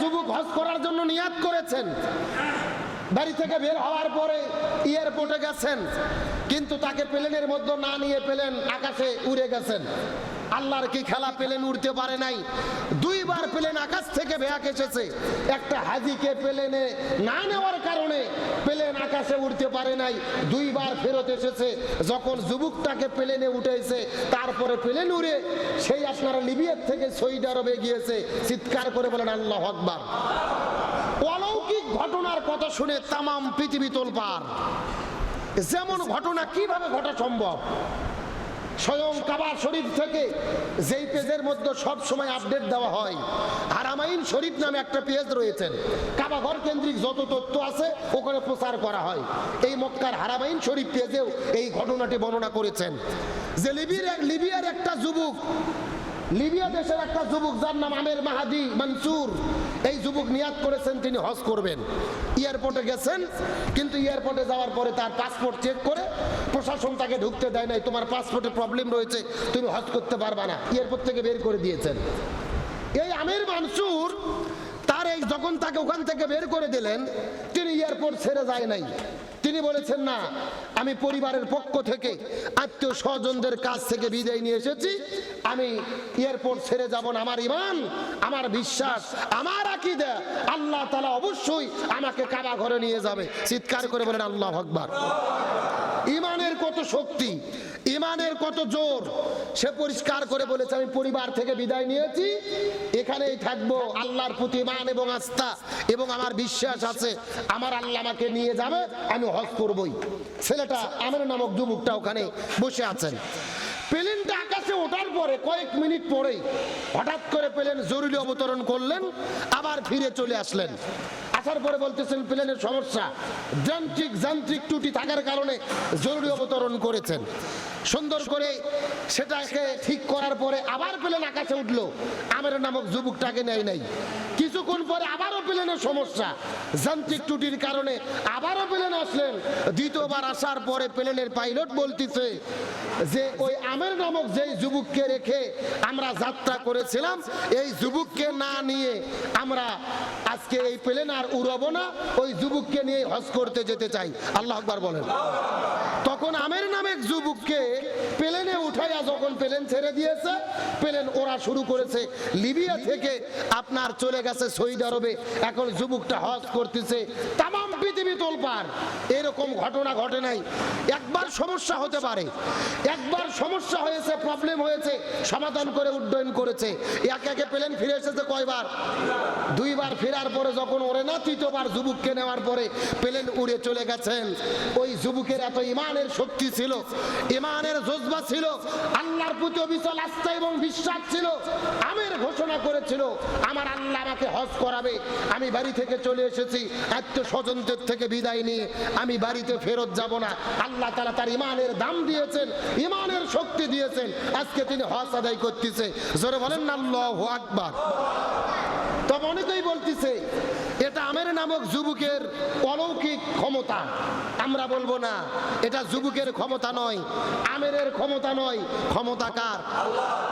যুবক হজ করার জন্য নিয়াত করেছেন। বাড়ি থেকে বের হওয়ার পরে এয়ারপোর্টে গেছেন, কিন্তু তাকে প্লেনের মধ্যে না নিয়ে প্লেন আকাশে উড়ে গেছেন। আল্লাহর কি খেলা প্লেন উড়তে পারে নাই? দুইবার প্লেন আকাশ থেকে ভেয়াক এসেছে। একটা হাজিকে প্লেনে না নেওয়ার কারণে প্লেন আকাশে উড়তে পারে নাই। দুইবার ফেরত এসেছে। যখন যুবকটাকে প্লেনে উঠেছে, তারপরে প্লেন উড়ে সেই আপনারা লিবিয়ার থেকে সৌদি আরবে গিয়েছে। চিৎকার করে বলেন, আল্লাহ আকবার। অলৌকিক ঘটনার কথা শুনে তামাম পৃথিবী তোলপার যেমন ঘটনা কীভাবে ঘটা সম্ভব? স্বয়ং কাবার শরীফ থেকে যেই পেজের মধ্যে সব সময় আপডেট দেওয়া হয়। হারামাইন শরীফ নামে একটা পেজ রয়েছেন কাবাঘর কেন্দ্রিক যত তথ্য আছে, ওখানে প্রচার করা হয়। এই মক্কার হারামাইন শরীফ পেজেও এই ঘটনাটি বর্ণনা করেছেন। যে লিবিয়ার লিবিয়ার একটা যুবক, লিবিয়া দেশের একটা যুবক যার নাম আমের মাহাদি মনসুর এই যুবক নিয়াত করেছেন, তিনি হজ করবেন। এয়ারপোর্টে গেছেন, কিন্তু এয়ারপোর্টে যাওয়ার পরে তার পাসপোর্ট চেক করে প্রশাসন তাকে ঢুকতে দেয় নাই। তোমার পাসপোর্টে প্রবলেম রয়েছে, তুমি হজ করতে পারবা না। এয়ারপোর্ট থেকে বের করে দিয়েছেন। এই আমের মানসুর তার এই যখন তাকে ওখান থেকে বের করে দিলেন, তিনি এয়ারপোর্ট ছেড়ে যায় নাই। তিনি বলেছেন, না, আমি পরিবারের পক্ষ থেকে আত্মীয় স্বজনদের কাছ থেকে বিদায় নিয়ে এসেছি। আমি এয়ারপোর্ট ছেড়ে যাব না। আমার ইমান, আমার বিশ্বাস, আমার আকিদা আল্লাহ তালা অবশ্যই আমাকে কাবা ঘরে নিয়ে যাবে। চিৎকার করে বলেন, আল্লাহ আকবার। ইমানের কত শক্তি, ইমানের কত জোর সে পরিষ্কার করে বলেছে, আমি পরিবার থেকে বিদায় নিয়েছি, এখানেই থাকব, আল্লাহর প্রতি ইমান এবং আস্থা এবং আমার বিশ্বাস আছে, আমার আল্লাহ আমাকে নিয়ে যাবে, আমি হজ করবই। ছেলেটা আমার নামক যুবকটা ওখানে বসে আছেন। প্লেনটা আকাশে ওঠার পরে, কয়েক মিনিট পরেই হঠাৎ করে প্লেন জরুরি অবতরণ করলেন, আবার ফিরে চলে আসলেন। আসার পরে বলতেছেন, প্লেনের সমস্যা। যান্ত্রিক যান্ত্রিক ত্রুটি থাকার কারণে জরুরি অবতরণ করেছেন। সুন্দর করে সেটাকে ঠিক করার পরে আবার প্লেন আকাশে উঠল। আমের নামক যুবকটাকে নেয় নাই। কিছুক্ষণ পরে আবারও প্লেনের সমস্যা। যান্ত্রিক ত্রুটির কারণে আবারও প্লেন আসলেন। দ্বিতীয়বার আসার পরে প্লেনের পাইলট বলতেছে যে, ওই আমের নামক যেই যুবককে রেখে আমরা যাত্রা করেছিলাম, এই যুবককে না নিয়ে আমরা আজকে এই প্লেন আর উড়াবো না, ওই যুবককে নিয়ে হজ করতে যেতে চাই। আল্লাহ আকবার বলেন। তখন আমের নামে যুবককে প্লেনে উঠাইয়া যখন প্লেন ছেড়ে দিয়েছে, প্লেন ওরা শুরু করেছে। লিবিয়া থেকে আপনার চলে গেছে সৌদি আরবে। এখন যুবকটা হজ করতেছে। তাম পৃথিবী তোলপার এরকম ঘটনা ঘটে নাই। একবার সমস্যা হতে পারে। একবার সমস্যা হয়েছে প্রবলেম হয়েছে, সমাধান করে উড্ডয়ন করেছে। একে একে প্লেন ফিরে এসেছে কয়বার? দুইবার ফেরার পরে যখন ওরে না, তৃতীয়বার যুবককে নেওয়ার পরে প্লেন উড়ে চলে গেছেন। ওই যুবকের এত ইমানের শক্তি ছিল, ইমানের জজবা ছিল, আল্লাহর প্রতি অবিচল আস্থা এবং বিশ্বাস ছিল। আমের করেছিল, আমার আল্লাহ আমাকে হজ করাবে। আমি বাড়ি থেকে চলে এসেছি এত স্বজনদের থেকে বিদায় নিয়ে। আমি বাড়িতে ফেরত যাব না। আল্লাহ তালা তার ইমানের দাম দিয়েছেন ইমানের শক্তি দিয়েছেন। আজকে তিনি হজ আদায় করতেছে। জোরে বলেন না আল্লাহ আকবার। তবে অনেকেই বলতেছে, এটা আমের নামক যুবকের অলৌকিক ক্ষমতা। আমরা বলব না, এটা যুবকের ক্ষমতা নয়, আমেরের ক্ষমতা নয়, ক্ষমতা কার?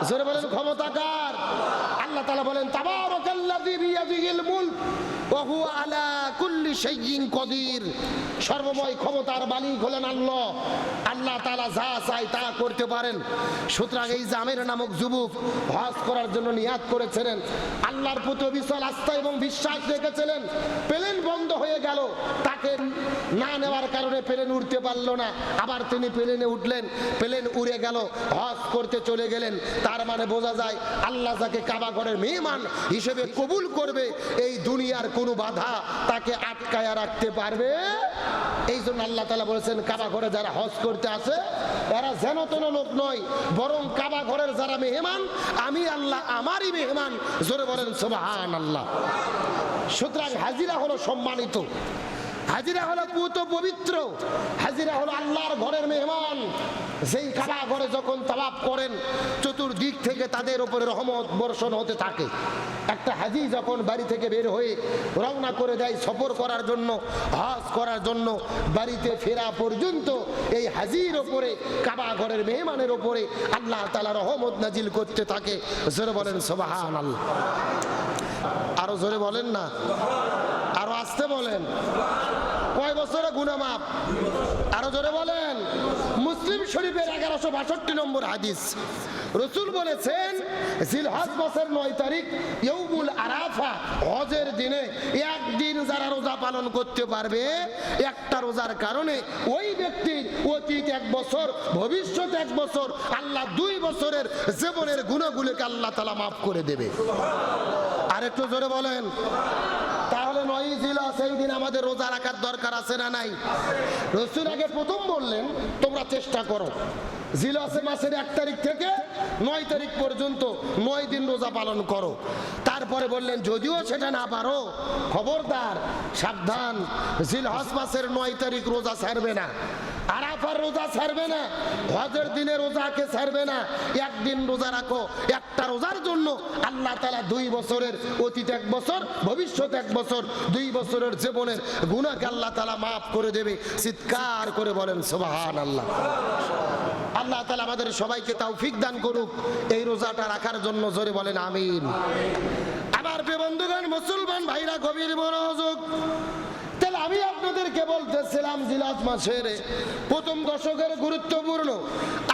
জোরে বলেন, ক্ষমতা কার? আল্লাহ তালা বলেন তাবার আলা কুল্লি কদির। সর্বময় ক্ষমতার তা করতে পারেন। সুতরাং এই যে আমের নামক যুবক হজ করার জন্য করেছিলেন। আল্লাহর প্রতি বিশাল আস্থা এবং বিশ্বাস রেখেছিলেন। প্লেন বন্ধ হয়ে গেল। তাকে না নেওয়ার কারণে প্লেন উঠতে পারল না। আবার তিনি প্লেনে উঠলেন। প্লেন উড়ে গেল। হজ করতে চলে গেলেন। তার মানে বোঝা যায় আল্লাহ যাকে কাবা ঘরের মেহমান হিসেবে কবুল করবে, এই দুনিয়ার কোনো বাধা তাকে আটকায়া রাখতে পারবে? এই জন্য আল্লাহ তালা বলেছেন, কাবা ঘরে যারা হজ করতে আছে এরা যেন তেন লোক নয়, বরং কাবা ঘরের যারা মেহমান, আমি আল্লাহ আমারই মেহমান। জোরে বলেন সোবাহান আল্লাহ সুতরাং হাজিরা হলো সম্মানিত। হাজিরা হলো পুত পবিত্র। হাজিরা হলো আল্লাহর ঘরের মেহমান। সেই কাবা ঘরে যখন তালাপ করেন, চতুর্দিক থেকে তাদের উপরে রহমত বর্ষণ হতে থাকে। একটা হাজি যখন বাড়ি থেকে বের হয়ে রওনা করে দেয় সফর করার জন্য, হজ করার জন্য, বাড়িতে ফেরা পর্যন্ত এই হাজির ওপরে কাবা ঘরের মেহমানের ওপরে আল্লাহ তালা রহমত নাজিল করতে থাকে। জোরে বলেন সোবাহান আল্লাহ আরও জোরে বলেন না। আসতে বলেন। কয় বছরে গুনা মাপ আরও জোরে বলেন। মুসলিম শরীফের এগারোশো বাষট্টি নম্বর হাদিস। রসুল বলেছেন, জিলহজ মাসের নয় তারিখ ইয়ৌমুল আরাফা, হজের দিনে একদিন যারা রোজা পালন করতে পারবে, একটা রোজার কারণে ওই ব্যক্তির অতীত এক বছর, ভবিষ্যৎ এক বছর, আল্লাহ দুই বছরের জীবনের গুণাগুলোকে আল্লাহ তালা মাফ করে দেবে। আর একটু জোরে বলেন। তাহলে সেই দিন আমাদের রোজা রাখার দরকার আছে না নাই? রসুল আগে প্রথম বললেন, তোমরা চেষ্টা করো। জিলাসে মাসের এক তারিখ থেকে নয় তারিখ পর্যন্ত নয় দিন রোজা পালন করো। তারপরে বললেন, যদিও সেটা না পারো, খবরদার, সাবধান জিলহাস মাসের নয় তারিখ রোজা ছাড়বে না। আরাফার রোজা ছাড়বে না, হজের দিনে রোজাকে ছাড়বে না। একদিন রোজা রাখো, একটা রোজার জন্য আল্লাহ তালা দুই বছরের অতীত এক বছর, ভবিষ্যৎ এক বছর, দুই বছরের জীবনের গুণাকে আল্লাহ তালা মাফ করে দেবে। চিৎকার করে বলেন সোবাহান আল্লাহ আল্লাহ তালা আমাদের সবাইকে তৌফিক দান করুক, এই রোজাটা রাখার জন্য জোরে বলেন, আমিন। আমার বন্ধুগণ, মুসলমান ভাইরা, গভীর মনোযোগ আমি আপনাদেরকে বলতেছিলাম জিলাস মাসের প্রথম দশকের গুরুত্বপূর্ণ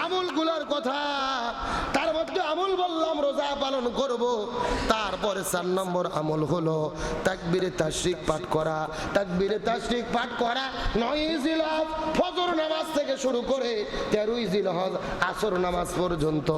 আমলগুলোর কথা তার রোজা পালন করব। তারপরে চার নম্বর আমল হলো তাকবিরে তাশরিক পাঠ করা। তাকবিরে তাশরিক পাঠ করা নয় জিলাজ ফজর নামাজ থেকে শুরু করে তেরোই জিলহজ আসর নামাজ পর্যন্ত।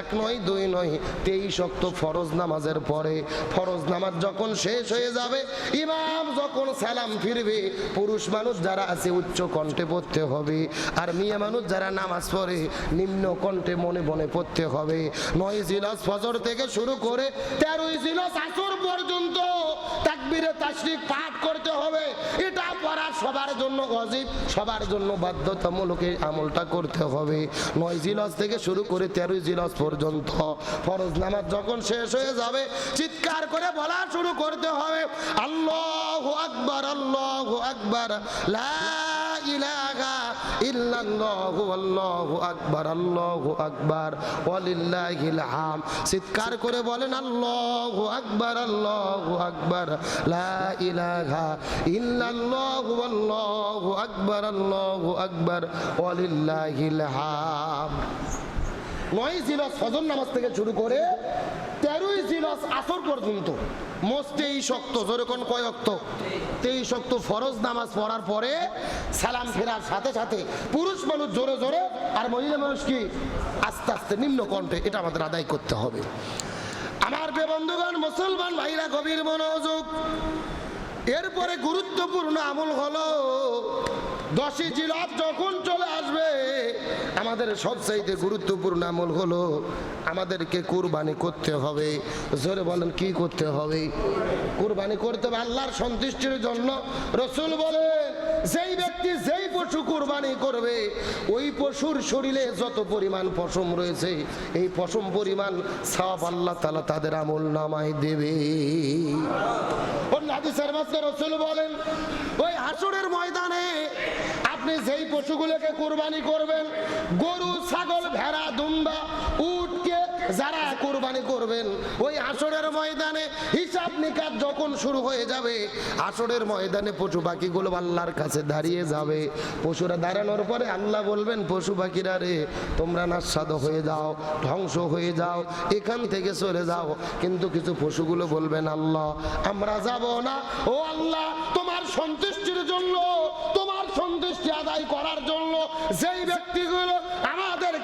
এক নয়, দুই নয়, তেইশ অক্ট ফরজ নামাজের পরে ফরজ নামাজ যখন শেষ হয়ে যাবে, ইমাম যখন সালাম ফিরবে, পুরুষ মানুষ যারা আছে উচ্চ কণ্ঠে পড়তে হবে, আর মেয়ে মানুষ যারা নামাজ পড়ে, নিম্ন কণ্ঠে মনে মনে পড়তে হবে। নয় জিলস ফজর থেকে শুরু করে তেরোই জিলস আসর পর্যন্ত তাকবিরে তাশরিক পাঠ করতে হবে। এটা পড়া সবার জন্য অজীব সবার জন্য বাধ্যতামূলক এই আমলটা করতে হবে। নয় জিলস থেকে শুরু করে তেরোই জিলস পর্যন্ত ফরজ নামাজ যখন শেষ হয়ে যাবে, চিৎকার করে বলা শুরু করতে হবে, আল্লাহু আকবার আল্লাহু আকবার, লা আকবার চিৎকার করে বলেন, আল্লাহু আকবার আল্লাহু আকবার, লা ইলাহা ইল্লাল্লাহু, আল্লাহু আকবার, আল্লাহু নয় জিলস ফজর নামাজ থেকে শুরু করে তেরোই জিলস আসর পর্যন্ত। মোট তেইশ অক্ত যেরকম কয় অক্ত তেইশ অক্ত ফরজ নামাজ পড়ার পরে সালাম ফেরার সাথে সাথে পুরুষ মানুষ জোরে জোরে আর মহিলা মানুষ কি আস্তে আস্তে নিম্ন কণ্ঠে এটা আমাদের আদায় করতে হবে। আমার বে বন্ধুগণ, মুসলমান ভাইরা, গভীর মনোযোগ। এরপরে গুরুত্বপূর্ণ আমল হলো দশই জিলাপ যখন চলে আসবে, আমাদের সবচাইতে গুরুত্বপূর্ণ আমল হলো আমাদেরকে কুরবানি করতে হবে। জোরে বলেন, কি করতে হবে? কুরবানি করতে হবে আল্লাহর সন্তুষ্টির জন্য। রসুল বলে যেই ব্যক্তি যেই পশু কুরবানি করবে, ওই পশুর শরীরে যত পরিমাণ পশম রয়েছে, এই পশম পরিমাণ সব আল্লাহ তালা তাদের আমল নামায় দেবে। রসুল বলেন, ওই হাসুরের ময়দানে আপনি যেই পশুগুলোকে কুরবানি করবেন, গরু, ছাগল, ভেড়া, দুম্বা উটকে যারা কুরবানি করবেন, ওই আসরের ময়দানে হিসাব নিকাশ যখন শুরু হয়ে যাবে, আসরের ময়দানে পশু পাখিগুলো আল্লাহর কাছে দাঁড়িয়ে যাবে। পশুরা দাঁড়ানোর পরে আল্লাহ বলবেন, পশু পাখিরা রে, তোমরা নাস্বাদ হয়ে যাও, ধ্বংস হয়ে যাও, এখান থেকে চলে যাও। কিন্তু কিছু পশুগুলো বলবেন, আল্লাহ, আমরা যাব না। ও আল্লাহ, তোমার সন্তুষ্টির জন্য তোমার সন্তুষ্টি আদায় করার জন্য যেই ব্যক্তিগুলো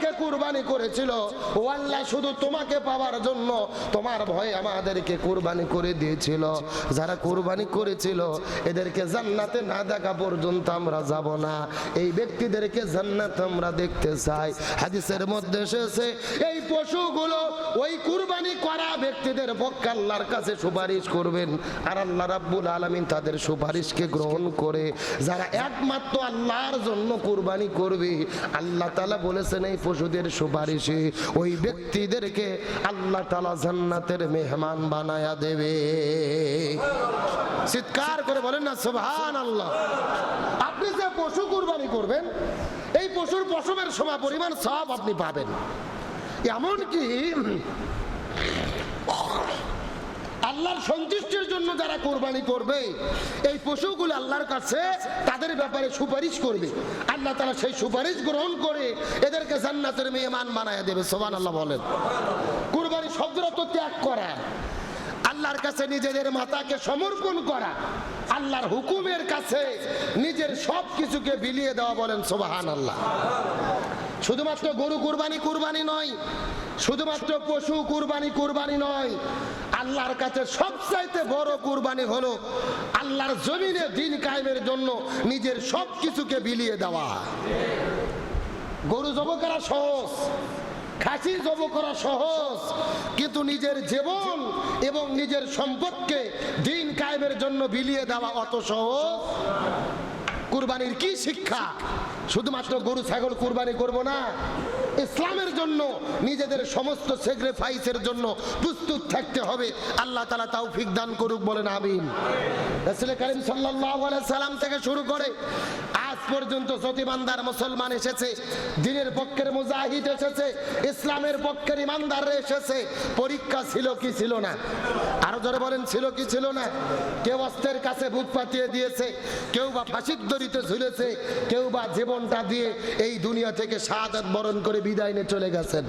আমাদেরকে কুরবানি করেছিল। ও আল্লাহ, শুধু তোমাকে পাওয়ার জন্য তোমার ভয়ে আমাদেরকে কুরবানি করে দিয়েছিল। যারা কুরবানি করেছিল, এদেরকে জান্নাতে না দেখা পর্যন্ত আমরা যাব না। এই ব্যক্তিদেরকে জান্নাত আমরা দেখতে চাই। হাদিসের মধ্যে এসেছে, এই পশুগুলো ওই কুরবানি করা ব্যক্তিদের পক্ষে আল্লাহর কাছে সুপারিশ করবেন। আর আল্লাহ রাব্বুল আলামিন তাদের সুপারিশকে গ্রহণ করে, যারা একমাত্র আল্লাহর জন্য কুরবানি করবে, আল্লাহ তালা বলেছেন, এই পশুদের সুপারিশে ওই ব্যক্তিদেরকে আল্লাহ তালা জান্নাতের মেহমান বানায়া দেবে। চিৎকার করে বলেন না সোভান আল্লাহ আপনি যে পশু কুরবানি করবেন, এই পশুর পশমের সময় পরিমাণ সব আপনি পাবেন। এমনকি আল্লাহর সন্তুষ্টির জন্য যারা কোরবানি করবে, এই পশুগুলো আল্লাহর কাছে তাদের ব্যাপারে সুপারিশ করবে। আল্লাহ তারা সেই সুপারিশ গ্রহণ করে এদেরকে জান্নাতের মেহমান বানায় দেবে সোমান আল্লাহ বলেন। কোরবানি শব্দটা তো ত্যাগ করা, আল্লাহর কাছে নিজেদের মাতাকে সমর্পণ করা, আল্লাহর হুকুমের কাছে নিজের সব কিছুকে বিলিয়ে দেওয়া বলেন সোবাহান আল্লাহ শুধুমাত্র গরু কুরবানি কুরবানি নয়, শুধুমাত্র পশু কুরবানি কুরবানি নয় আল্লাহর কাছে সবচাইতে বড় কুরবানি হলো আল্লাহর জমিনে দিন কায়েমের জন্য নিজের সব কিছুকে বিলিয়ে দেওয়া। গরু জব করা সহজ, খাসি জব করা সহজ, কিন্তু নিজের জীবন এবং নিজের সম্পদকে দিন কায়েমের জন্য বিলিয়ে দেওয়া অত সহজ। কুরবানির কি শিক্ষা? শুধুমাত্র গরু, ছাগল কুরবানি করব না, ইসলামের জন্য নিজেদের সমস্ত সেক্রিফাইসের জন্য প্রস্তুত থাকতে হবে। আল্লাহ তালা তৌফিক দান করুক, বলেন আমিন। রাসূল করিম সাল্লাহ সাল্লাম থেকে শুরু করে পর্যন্ত যতিমানদার মুসলমান এসেছে, দিনের পক্ষের মুজাহিদ এসেছে, ইসলামের পক্ষের ইমানদার এসেছে, পরীক্ষা ছিল কি ছিল না? আরও জোরে বলেন, ছিল কি ছিল না? কেউ অস্ত্রের কাছে বুক পাতিয়ে দিয়েছে, কেউ বা ফাঁসির দড়িতে ঝুলেছে, কেউ বা জীবনটা দিয়ে এই দুনিয়া থেকে শাহাদাত বরণ করে বিদায় নিয়ে চলে গেছেন।